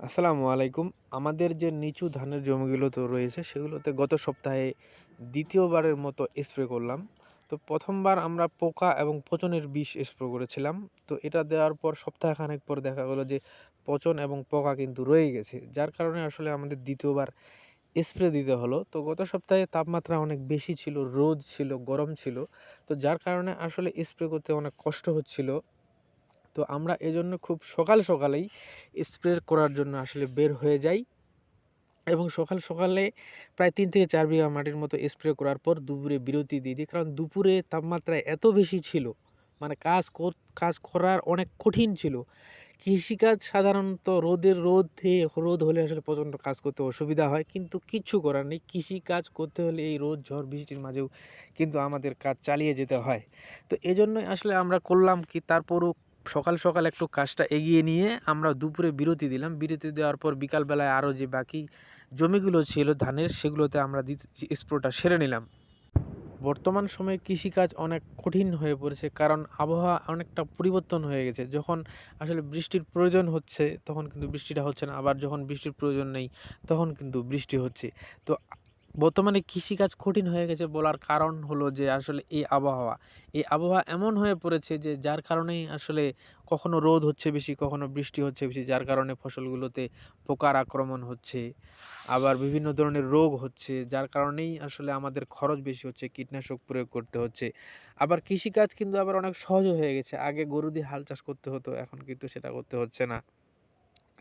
আসসালামু আলাইকুম। আমাদের যে নিচু ধানের জমিগুলো তো রয়েছে, সেগুলোতে গত সপ্তাহে দ্বিতীয়বারের মতো স্প্রে করলাম। তো প্রথমবার আমরা পোকা এবং পচনের বিষ স্প্রে করেছিলাম। তো এটা দেওয়ার পর সপ্তাহখানেক পর দেখা গেলো যে পচন এবং পোকা কিন্তু রয়ে গেছে। যার কারণে আসলে আমাদের দ্বিতীয়বার স্প্রে দিতে হলো। তো গত সপ্তাহে তাপমাত্রা অনেক বেশি ছিল, রোদ ছিল, গরম ছিল। তো যার কারণে আসলে স্প্রে করতে অনেক কষ্ট হচ্ছিল। তো আমরা এজন্য খুব সকাল সকালেই স্প্রে করার জন্য আসলে বের হয়ে যাই এবং সকাল সকালে প্রায় তিন থেকে চার বিঘা মাটির মতো স্প্রে করার পর দুপুরে বিরতি দিয়ে দিই। কারণ দুপুরে তাপমাত্রা এত বেশি ছিল মানে কাজ কর- কাজ করার অনেক কঠিন ছিল। কৃষিকাজ সাধারণত রোদের রোদ রোদ হলে আসলে প্রচণ্ড কাজ করতে অসুবিধা হয়। কিন্তু কিচ্ছু করার নেই, কৃষিকাজ করতে হলে এই রোদ, ঝড়, বৃষ্টির মাঝেও কিন্তু আমাদের কাজ চালিয়ে যেতে হয়। তো এজন্যই আসলে আমরা করলাম কি, তারপরও সকাল সকাল একটু কাজটা এগিয়ে নিয়ে আমরা দুপুরে বিরতি দিলাম। বিরতি দেওয়ার পর বিকালবেলায় আরও যে বাকি জমিগুলো ছিল ধানের, সেগুলোতে আমরা স্প্রোটা সেরে নিলাম। বর্তমান সময়ে কৃষিকাজ অনেক কঠিন হয়ে পড়েছে কারণ আবহাওয়া অনেকটা পরিবর্তন হয়ে গেছে। যখন আসলে বৃষ্টির প্রয়োজন হচ্ছে, তখন কিন্তু বৃষ্টিটা হচ্ছে না। আবার যখন বৃষ্টির প্রয়োজন নেই, তখন কিন্তু বৃষ্টি হচ্ছে। তো বর্তমানে কৃষিকাজ কঠিন হয়ে গেছে বলার কারণ হলো যে আসলে এই আবহাওয়া। এই আবহাওয়া এমন হয়ে পড়েছে যে যার কারণেই আসলে কখনো রোদ হচ্ছে বেশি, কখনো বৃষ্টি হচ্ছে বেশি, যার কারণে ফসলগুলোতে পোকার আক্রমণ হচ্ছে, আবার বিভিন্ন ধরনের রোগ হচ্ছে, যার কারণেই আসলে আমাদের খরচ বেশি হচ্ছে, কীটনাশক প্রয়োগ করতে হচ্ছে। আবার কৃষিকাজ কিন্তু আবার অনেক সহজ হয়ে গেছে। আগে গরু দিয়ে হাল চাষ করতে হতো, এখন কিন্তু সেটা করতে হচ্ছে না।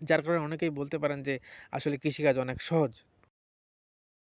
যার কারণে অনেকেই বলতে পারেন যে আসলে কৃষিকাজ অনেক সহজ।